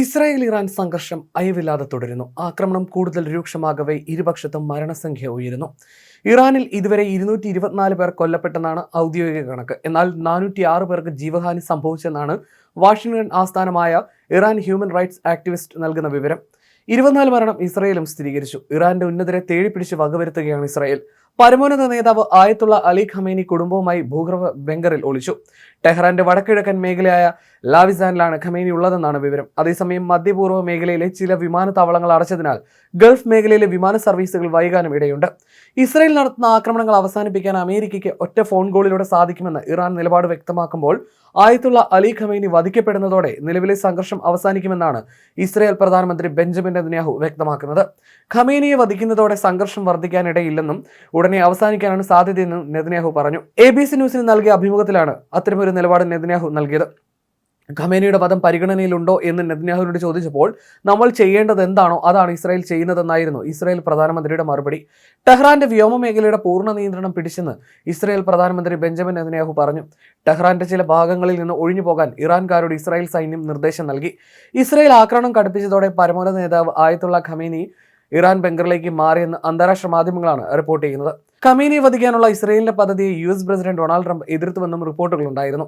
Israel Iran സംഘർഷം അയവില്ലാതെ തുടരുന്നു. ആക്രമണം കൂടുതൽ രൂക്ഷമാകവേ ഇരുപക്ഷത്തും മരണസംഖ്യ ഉയരുന്നു. ഇറാനിൽ ഇതുവരെ ഇരുന്നൂറ്റി ഇരുപത്തിനാല് പേർ കൊല്ലപ്പെട്ടെന്നാണ് ഔദ്യോഗിക കണക്ക്. എന്നാൽ നാനൂറ്റി ആറ് പേർക്ക് ജീവഹാനി സംഭവിച്ചെന്നാണ് വാഷിംഗ്ടൺ ആസ്ഥാനമായ ഇറാൻ ഹ്യൂമൻ റൈറ്റ്സ് ആക്ടിവിസ്റ്റ് നൽകുന്ന വിവരം. ഇരുപത്തിനാല് മരണം ഇസ്രയേലും സ്ഥിരീകരിച്ചു. ഇറാന്റെ ഉന്നതരെ തേടിപ്പിടിച്ച് വകവരുത്തുകയാണ് ഇസ്രായേൽ. പരമോന്നത നേതാവ് ആയത്തുള്ള അലി ഖമേനി കുടുംബവുമായി ഭൂഗർഭ ബംഗറിൽ ഒളിച്ചു. ടെഹ്റാന്റെ വടക്കിഴക്കൻ മേഖലയായ ലാവിസാനിലാണ് ഖമേനി ഉള്ളതെന്നാണ് വിവരം. അതേസമയം മധ്യപൂർവ മേഖലയിലെ ചില വിമാനത്താവളങ്ങൾ അടച്ചതിനാൽ ഗൾഫ് മേഖലയിലെ വിമാന സർവീസുകൾ വൈകാനും ഇടയുണ്ട്. ഇസ്രയേൽ നടത്തുന്ന ആക്രമണങ്ങൾ അവസാനിപ്പിക്കാൻ അമേരിക്കയ്ക്ക് ഒറ്റ ഫോൺ കോളിലൂടെ സാധിക്കുമെന്ന് ഇറാൻ നിലപാട് വ്യക്തമാക്കുമ്പോൾ ആയത്തുള്ള അലി ഖമേനി വധിക്കപ്പെടുന്നതോടെ നിലവിലെ സംഘർഷം അവസാനിക്കുമെന്നാണ് ഇസ്രയേൽ പ്രധാനമന്ത്രി ബെഞ്ചമിൻ നെതന്യാഹു വ്യക്തമാക്കുന്നത്. ഖമേനിയെ വധിക്കുന്നതോടെ സംഘർഷം വർദ്ധിക്കാനിടയില്ലെന്നും ഉടനെ അവസാനിക്കാനാണ് സാധ്യതയെന്നും നെതന്യാഹു പറഞ്ഞു. എ ബി സി ന്യൂസിന് നൽകിയ അഭിമുഖത്തിലാണ് അത്തരമൊരു നിലപാട് നെതന്യാഹു നൽകിയത്. ഖമേനിയുടെ വധം പരിഗണനയിലുണ്ടോ എന്ന് നെതന്യാഹുവിനോട് ചോദിച്ചപ്പോൾ നമ്മൾ ചെയ്യേണ്ടത് എന്താണോ അതാണ് ഇസ്രായേൽ ചെയ്യുന്നതെന്നായിരുന്നു ഇസ്രായേൽ പ്രധാനമന്ത്രിയുടെ മറുപടി. ടെഹ്റാന്റെ വ്യോമ മേഖലയുടെ പൂർണ നിയന്ത്രണം പിടിച്ചെന്ന് ഇസ്രായേൽ പ്രധാനമന്ത്രി ബെഞ്ചമിൻ നെതന്യാഹു പറഞ്ഞു. ടെഹ്റാന്റെ ചില ഭാഗങ്ങളിൽ നിന്ന് ഒഴിഞ്ഞു പോകാൻ ഇറാൻകാരോട് ഇസ്രായേൽ സൈന്യം നിർദ്ദേശം നൽകി. ഇസ്രായേൽ ആക്രമണം കടുപ്പിച്ചതോടെ പരമോന്നത നേതാവ് ആയത്തുള്ള ഖമേനി ഇറാൻ ബംഗറിലേക്ക് മാറിയെന്ന് അന്താരാഷ്ട്ര മാധ്യമങ്ങളാണ് റിപ്പോർട്ട് ചെയ്യുന്നത്. കമീനി വധിക്കാനുള്ള ഇസ്രയേലിന്റെ പദ്ധതിയെ U S president Donald Trump എതിർത്തുവെന്നും റിപ്പോർട്ടുകളുണ്ടായിരുന്നു.